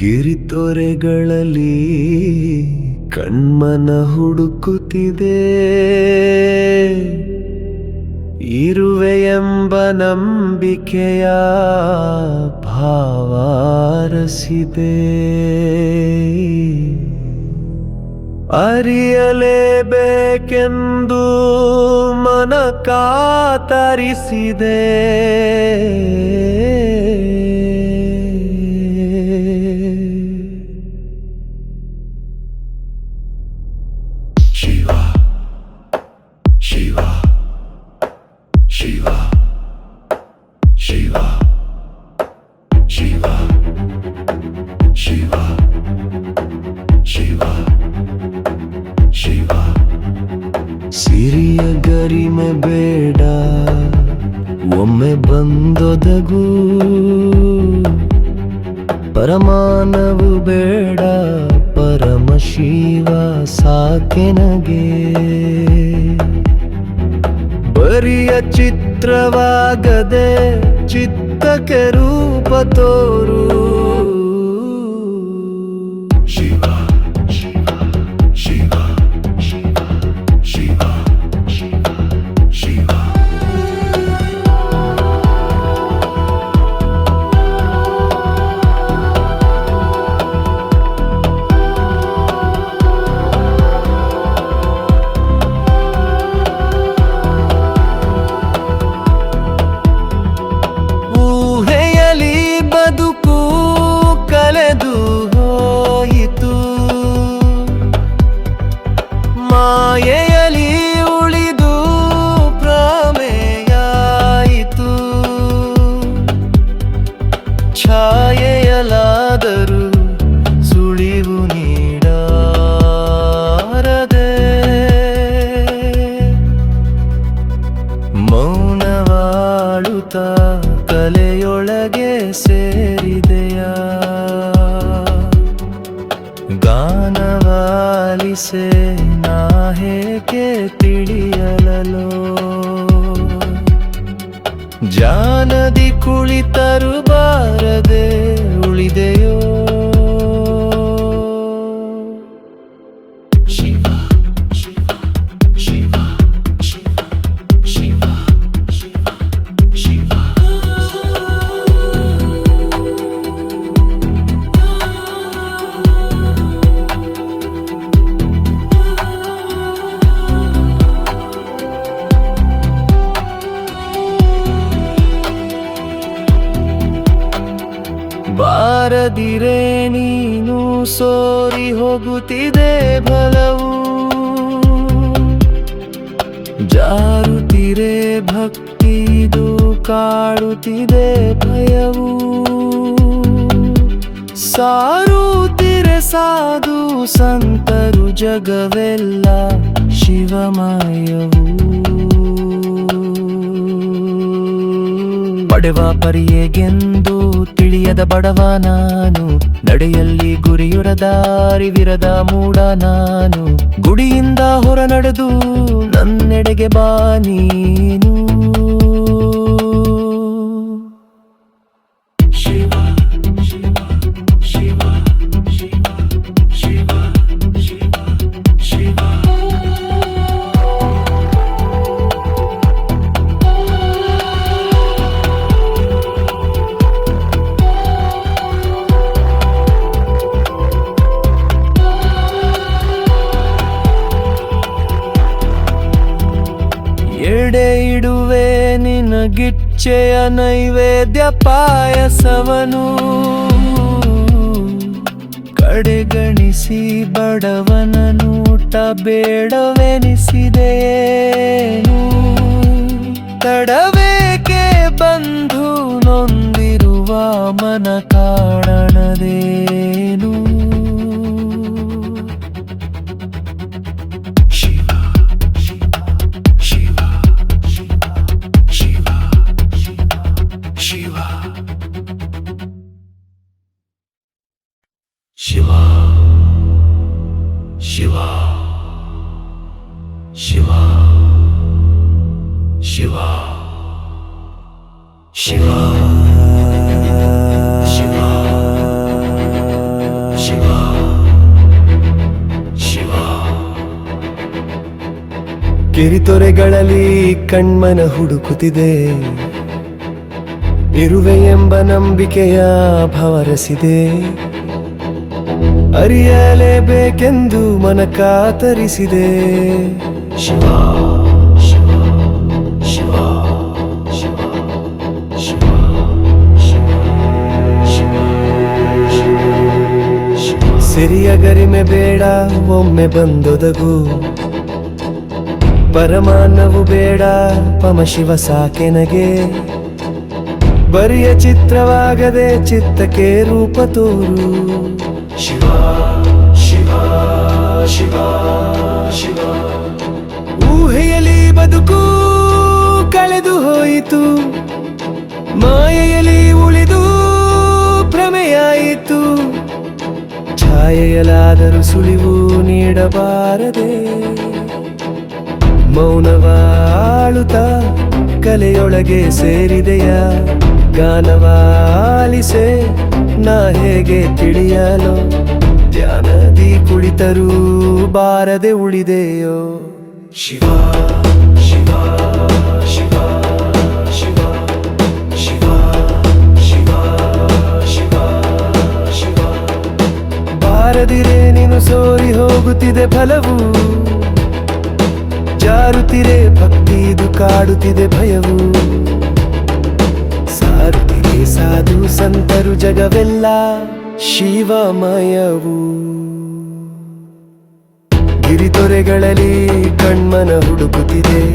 ಗಿರಿತೊರೆಗಳಲ್ಲಿ ಕಣ್ಮನ ಹುಡುಕುತ್ತಿದೆ. ಇರುವೆ ಎಂಬ ನಂಬಿಕೆಯ ಭಾವಾರಸಿದೆ ಅರಿಯಲೇಬೇಕೆಂದು ಮನ ಕಾತರಿಸಿದೆ. ಪರಮಾನವು ಬೇಡ ಪರಮ ಶಿವ ಸಾಕೆನಗೆ ಬರಿಯ ಚಿತ್ರವಾಗದೆ ಚಿತ್ತಕ್ಕೆ ರೂಪ ತೋರು. மாய ಜಾರುತ್ತಿರೆ ಭಕ್ತಿದು ಕಾಡುತ್ತಿದೆ ಭಯವು. ಸಾರುತ್ತಿರೆ ಸಾಧು ಸಂತರು ಜಗವೆಲ್ಲ ಶಿವಮಯವು. ಪಡೆವ ಪರಿಯೇಗೆಂದು ತಿಳಿಯದ ಬಡವ ನಾನು. ನಡೆಯಲ್ಲಿ ಗುರಿಯುರದ ಅರಿವಿರದ ಮೂಡ ನಾನು. ಗುಡಿಯಿಂದ ಹೊರ ನಡೆದು ನನ್ನೆಡೆಗೆ ಬಾ ನೀನು. ನೈವೇದ್ಯ ಪಾಯಸವನು. ಕಡೆಗಣಿಸಿ ಬಡವನ ಊಟ ಬೇಡವೆನಿಸಿದೆ ತಡವೇಕೆ ಬಂಧು ನೊಂದಿರುವ ಮನ ಕಾಣಣದೇನು ಗಿರಿತೊರೆಗಳಲ್ಲಿ ಕಣ್ಮನ ಹುಡುಕುತ್ತಿದೆ. ಇರುವೆ ಎಂಬ ನಂಬಿಕೆಯ ಭವರಸಿದೆ. ಅರಿಯಲೇಬೇಕೆಂದು ಮನ ಕಾತರಿಸಿದೆ. ಶಿವ. ಸಿರಿಯ ಗರಿಮೆ ಬೇಡ, ಒಮ್ಮೆ ಬಂದೊದಗು. ಪರಮಾನವು ಬೇಡ, ಪಮ ಶಿವ ಸಾಕೆನಗೆ ಬರಿಯ ಚಿತ್ರವಾಗದೆ ಚಿತ್ತಕ್ಕೆ ರೂಪ ತೋರು. ಶಿವ ಶಿವ ಶಿವ ಶಿವ. ಊಹೆಯಲ್ಲಿ ಬದುಕು ಕಳೆದು ಹೋಯಿತು. ಮಾಯೆಯಲ್ಲಿ ಉಳಿದು ಭ್ರಮೆಯಾಯಿತು. ಛಾಯೆಯಲಾದರೂ ಸುಳಿವು ನೀಡಬಾರದೆ. ಮೌನವಾಳುತ್ತ ಕಲೆಯೊಳಗೆ ಸೇರಿದೆಯ ಗಾನವಾಲಿಸೆ, ನಾ ಹೇಗೆ ತಿಳಿಯಲು? ಧ್ಯಾನದಿ ಕುಳಿತರೂ ಬಾರದೆ ಉಳಿದೆಯೋ? ಶಿವ ಶಿವ ಶಿವ ಬಾರದಿರೆ ನೀನು ಸೋರಿ ಹೋಗುತ್ತಿದೆ ಫಲವು. ಜಾರುತ್ತಿರೆ ಭಕ್ತಿದು ಕಾಡುತ್ತಿದೆ ಭಯವು. ಸಾರುತ್ತಿರೆ ಸಾಧು ಸಂತರು ಜಗವೆಲ್ಲ ಶಿವಮಯವು. ಗಿರಿತೊರೆಗಳಲ್ಲಿ ಕಣ್ಮನ ಹುಡುಕುತ್ತಿದೆ.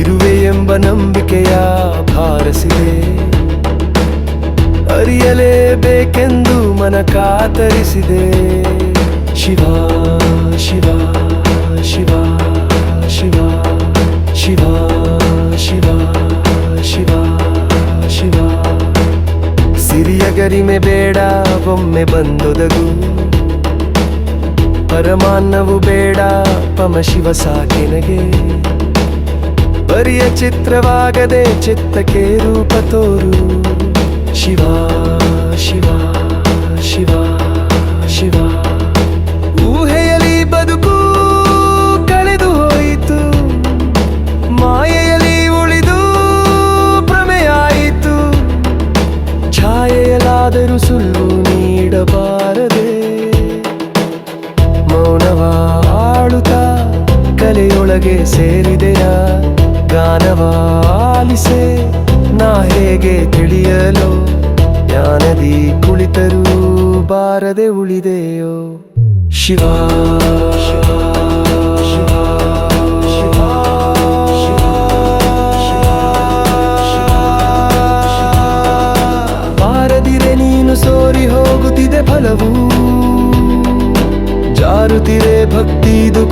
ಇರುವೆ ಎಂಬ ನಂಬಿಕೆಯ ಭಾರಸಿದೆ. ಅರಿಯಲೇಬೇಕೆಂದು ಮನ ಕಾತರಿಸಿದೆ. ಶಿವ ಶಿವ. ಶಿವ ಗರಿಮೆ ಬೇಡ, ಒಮ್ಮೆ ಬಂದೊದಗು. ಪರಮಾನ್ನವು ಬೇಡ, ಪಮ ಶಿವ ಸಾಕೆನಗೆ. ಬರಿಯ ಚಿತ್ರವಾಗದೆ, ಚಿತ್ತಕ್ಕೆ ರೂಪ ತೋರು. ಶಿವ ಶಿವ.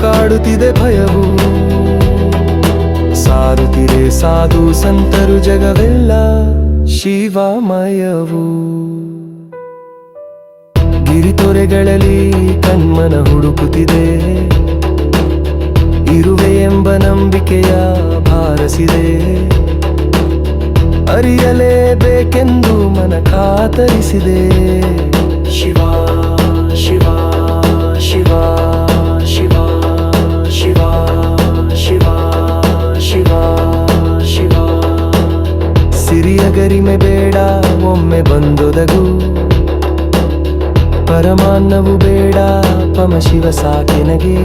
ಕಾಡುತ್ತಿದೆ ಭಯವು. ಸಾರುತ್ತಿದೆ ಸಾಧು ಸಂತರು ಜಗವೆಲ್ಲ ಶಿವಮಯವು. ಗಿರಿತೊರೆಗಳಲ್ಲಿ ಕಣ್ಮನ ಹುಡುಕುತ್ತಿದೆ. ಇರುವೆ ಎಂಬ ನಂಬಿಕೆಯ ಭಾರಸಿದೆ. ಅರಿಯಲೇಬೇಕೆಂದು ಮನ ಕಾತರಿಸಿದೆ. ಶಿವ ಪರಮಾನ್ನವು ಬೇಡ, ಪಮ ಶಿವ ಸಾಕೆನಗೆ.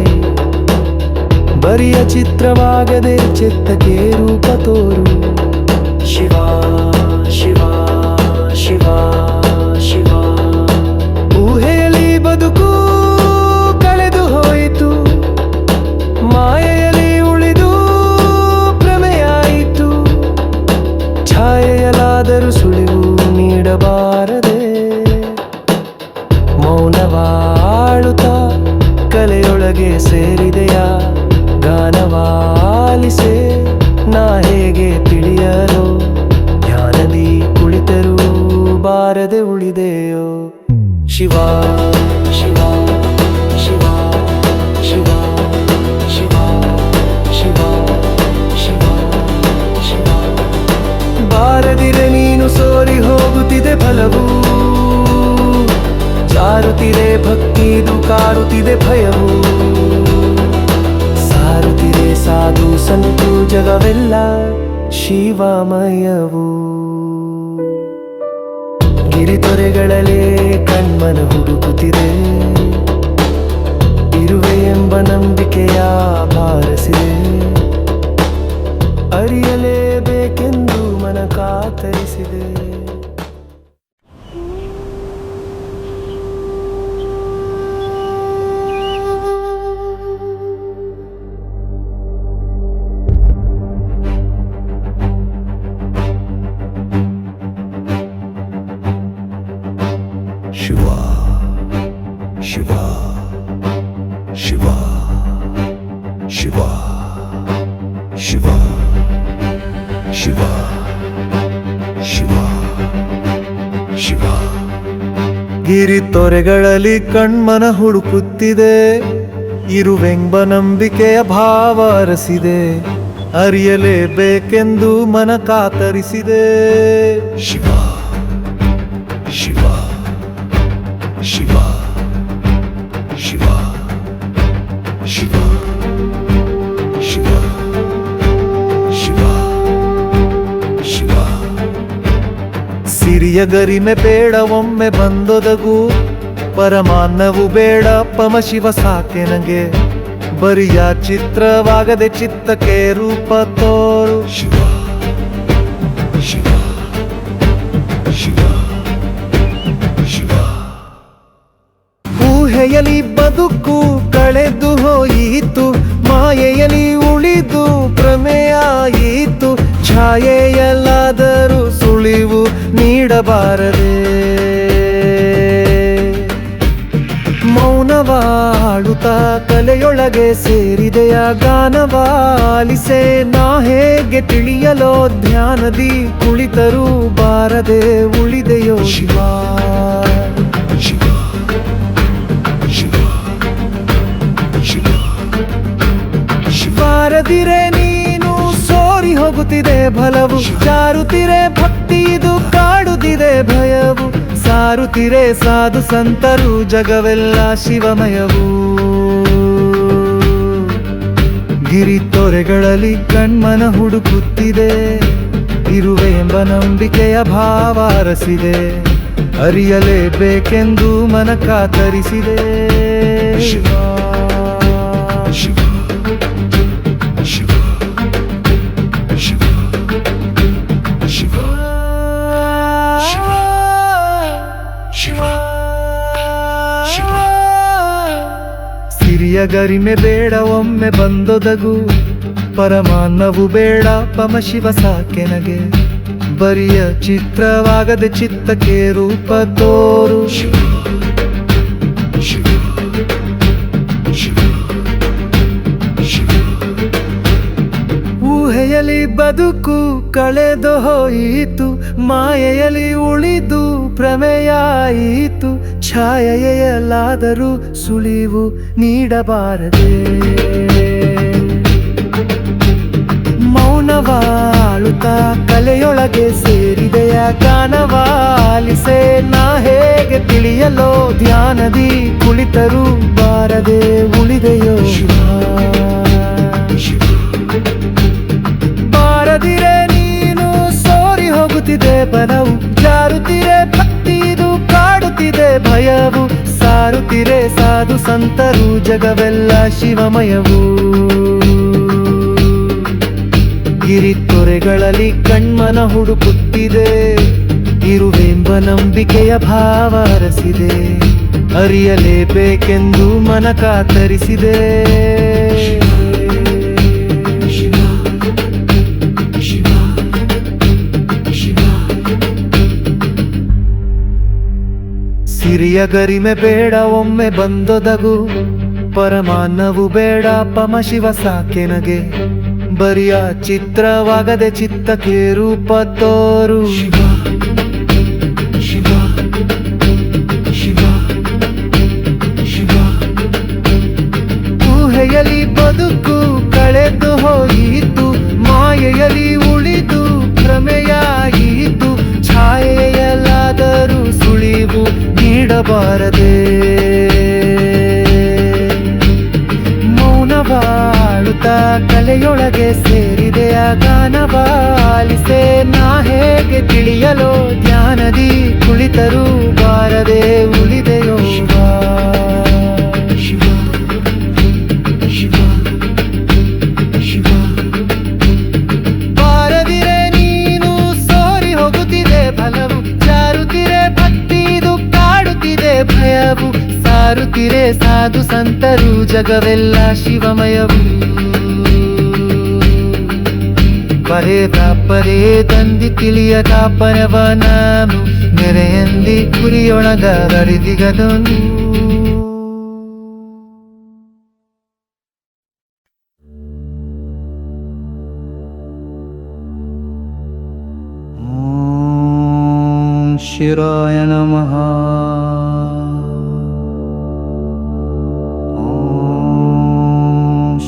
ಬರಿಯ ಚಿತ್ರವಾಗದೆ ಚಿತ್ತಕ್ಕೆ ರೂಪ ತೋರು. ಶಿವ ಶಿವ ಶಿವ ಶಿವ. ಊಹೆಯಲ್ಲಿ ಬದುಕು ಕಳೆದು ಹೋಯಿತು. ಮಾಯೆಯಲ್ಲಿ ಉಳಿದು ಪ್ರಮೆಯಾಯಿತು ಛಾಯೆಯಲಾದರೂ ಸುಳಿವು ನೀಡಬಾರದೆ. ಕಾಡುತ್ತಿದೆ ಭಯವು. ಸಾರುತ್ತಿದೆ ಸಾಧು ಸಂತು ಜಗವೆಲ್ಲ ಶಿವಮಯವು. ಗಿರಿತೊರೆಗಳಲ್ಲೇ ಕಣ್ಮನ ಹುಡುಕುತ್ತಿದೆ. ಇರುವೆ ಎಂಬ ನಂಬಿಕೆಯ ಬಾರಸಿದೆ. ಅರಿಯಲೇಬೇಕೆಂದು ಮನ ಕಾತರಿಸಿದೆ. ಶಿವ ಶಿವ ಶಿವ ಶಿವ ಶಿವ ಶಿವ ಶಿವ ಶಿವ. ಗಿರಿತೊರೆಗಳಲ್ಲಿ ಕಣ್ಮನ ಹುಡುಕುತ್ತಿದೆ, ಇರುವೆಂಬ ನಂಬಿಕೆಯ ಭಾವ ಅರಸಿದೆ, ಅರಿಯಲೇಬೇಕೆಂದು ಮನ ಕಾತರಿಸಿದೆ. ಶಿವ ಗರಿಮೆ ಬೇಡ ಒಮ್ಮೆ ಬಂದೊದಗು. ಪರಮಾನ್ನವು ಬೇಡ ಪಮ ಶಿವ ಸಾಕೆ ನಂಗೆ. ಬರಿಯ ಚಿತ್ರವಾಗದೆ ಚಿತ್ತಕ್ಕೆ ರೂಪ ತೋರು. ಶಿವ ಶಿವ ಶಿವ ಶಿವ. ಊಹೆಯಲಿ ಬದುಕು ಕಳೆದು ಹೋಯಿತು. ಮಾಯೆಯಲ್ಲಿ ಉಳಿದು ಪ್ರಮೆಯಾಯಿತು ಛಾಯೆಯಲ್ಲ ನೀಡಬಾರದೆ ಮೌನವಾಳುತ್ತಾ ಕಲೆಯೊಳಗೆ ಸೇರಿದೆಯ ಗಾನವಾಲಿಸೆ ನಾ ಹೇಗೆ ತಿಳಿಯಲೋ ಧ್ಯಾನದಿ ಕುಳಿತರೂ ಬಾರದೆ ಉಳಿದೆಯೋ ಶಿವ ಶಿವ. ಶಿವ. ಶಿವ. ಶಿವ. ಬಾರದಿರೆ ನೀನು ಸೋರಿ ಹೋಗುತ್ತಿದೆ ಬಲವು, ಜಾರುತ್ತಿರೆ ಭಕ್ತಿ ಇದು ಕಾಡುತ್ತಿದೆ ಭಯವು ಸಾರುತ್ತಿರೆ ಸಾಧು ಸಂತರು, ಜಗವೆಲ್ಲ ಶಿವಮಯವು. ಗಿರಿತೊರೆಗಳಲ್ಲಿ ಕಣ್ಮನ ಹುಡುಕುತ್ತಿದೆ, ಇರುವೆ ಎಂಬ ನಂಬಿಕೆಯ ಭಾವ ಅರಸಿದೆ, ಅರಿಯಲೇಬೇಕೆಂದು ಮನ ಕಾತರಿಸಿದೆ. ಗರಿಮೆ ಬೇಡ, ಒಮ್ಮೆ ಬಂದೊದಗು. ಪರಮಾನ್ನವು ಬೇಡ, ಪಮ ಶಿವ ಸಾಕೆನಗೆ ಬರಿಯ ಚಿತ್ರವಾಗದೆ ಚಿತ್ತಕ್ಕೆ ರೂಪ ತೋರು. ಊಹೆಯಲ್ಲಿ ಬದುಕು ಕಳೆದು ಹೋಯಿತು ಮಾಯೆಯಲಿ ಉಳಿದು ಪ್ರಮೇಯಾಯಿತು ಛಾಯೆಯಲ್ಲಾದರೂ ಸುಳಿವು ನೀಡಬಾರದೆ. ಮೌನವಾಳುತ್ತ ಕಲೆಯೊಳಗೆ ಸೇರಿದೆಯ ಗಾನವಾಲಿಸೆ. ನಾ ಹೇಗೆ ತಿಳಿಯಲೋ ಧ್ಯಾನದಿ ಕುಳಿತರೂ ಬಾರದೆ ಉಳಿದೆಯೋ. ಶಿವ ಸಾಧು ಸಂತರು ಜಗವೆಲ್ಲ ಶಿವಮಯವು. ಗಿರಿತೊರೆಗಳಲ್ಲಿ ಕಣ್ಮನ ಹುಡುಕುತ್ತಿದೆ ಇರುವೆಂಬ ನಂಬಿಕೆಯ ಭಾವ ಅರಸಿದೆ ಅರಿಯಲೇಬೇಕೆಂದು ಮನ ಕಾತರಿಸಿದೆ. ಸಿರಿಯ ಗರಿಮೆ ಬೇಡ, ಒಮ್ಮೆ ಬಂದೊದಗು. ಪರಮಾನ್ನವು ಬೇಡ, ಪಮ ಶಿವ ಸಾಕೆನಗೆ ಬರಿಯ ಚಿತ್ರವಾಗದೆ ಚಿತ್ತಕ್ಕೆ ರೂಪ ತೋರು. ತಲೆಯೊಳಗೆ ಸೇರಿದೆ ಆ ಗಾನವ. ನಾ ಹೇಗೆ ತಿಳಿಯಲೋ ಜ್ಞಾನದಿ ಕುಳಿತರೂ ಬಾರದೆ ಉಳಿದೆಯೋ ಶಿವ. ಶಿವ ಶಿವ ಬಾರದಿರೆ ನೀನು ಸೋರಿ ಹೋಗುತ್ತಿದೆ ಫಲವು. ಚಾರುತ್ತಿರೆ ಭಕ್ತಿದು ಕಾಡುತ್ತಿದೆ ಭಯವು. ಸಾರುತ್ತಿರೆ ಸಾಧು ಸಂತರು ಜಗವೆಲ್ಲ ಕುರಿಯ ಕಾಪರವ ನಾನು ನೆರೆಯಲ್ಲಿ ಗುರಿಯೊಳಗ ಅರಿದಿಗದನು ಶಿರಾಯ ನಮಃ.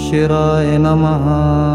ಶಿರಾಯ ನಮಃ.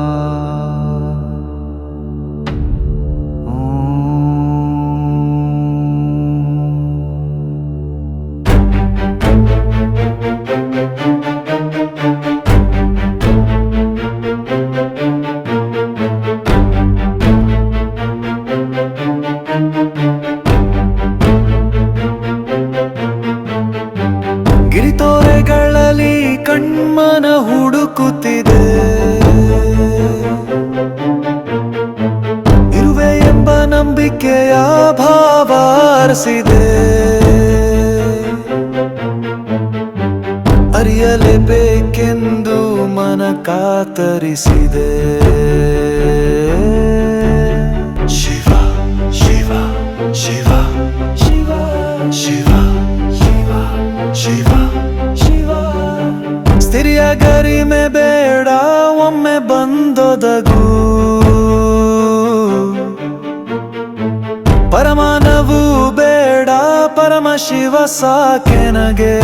ಶಿವ ಸಾಕೆನಗೆ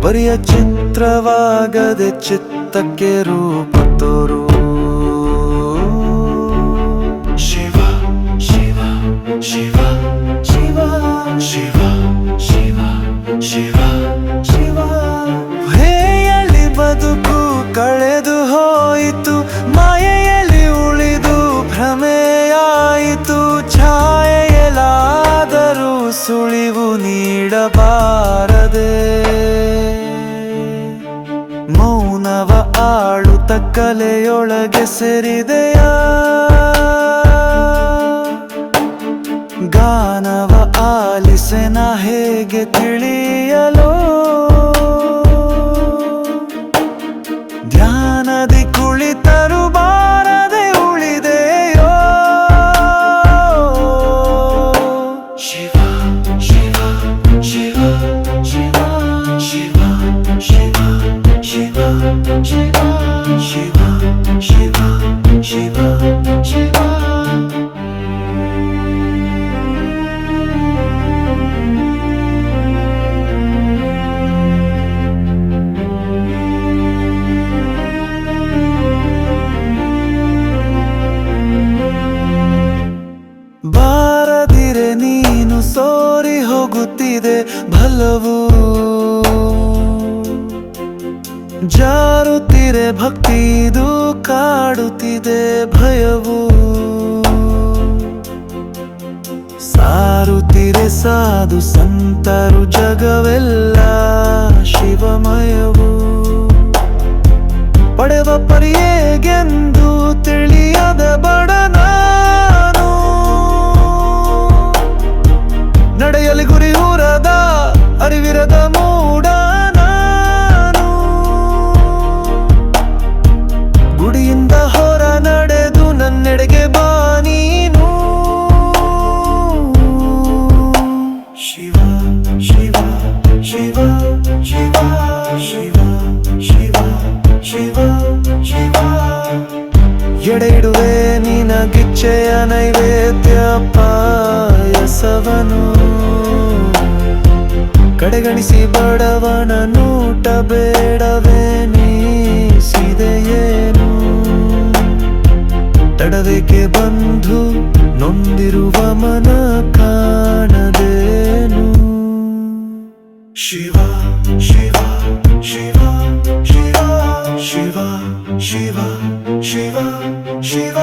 ಬರಿಯ ಚಿತ್ರವಾಗದೆ ಚಿತ್ತಕ್ಕೆ ರೂಪ ತೋರು. ಶಿವ ಶಿವ ಶಿವ ಶಿವ ಶಿವ ಶಿವ ಶಿವ. ನೀಡಬಾರದೆ. ಮೌನವ ಆಳುತ್ತ ಕಲೆಯೊಳಗೆ ಸೇರಿದೆಯ? ಗಾನವ ಆಲಿಸೆನ ಹೇಗೆ ತಿಳಿಯಲೋ? ಸಾರುತ್ತಿರೆ ಸಾಧು ಸಂತರು ಜಗವೆಲ್ಲ ಶಿವಮಯವು. ಪಡೆವ ಪರಿಯೇಗೆಂದು ತಿಳಿಯದ ಬಡ ನಿರೀಕ್ಷೆಯ ನೈವೇದ್ಯ ಪಾಯಸವನು. ಕಡೆಗಣಿಸಿ ಬಡವನ ನೂಟ ಬೇಡವೇ ನೀಸಿದೆಯೇನು? ತಡವೇಕೆ ಬಂಧು ನೊಂದಿರುವ ಮನ ಕಾಣದೇನು? ಶಿವ ಶಿವ ಶಿವ ಶಿವ ಶಿವ ಶಿವ ಶಿವ ಶಿವ.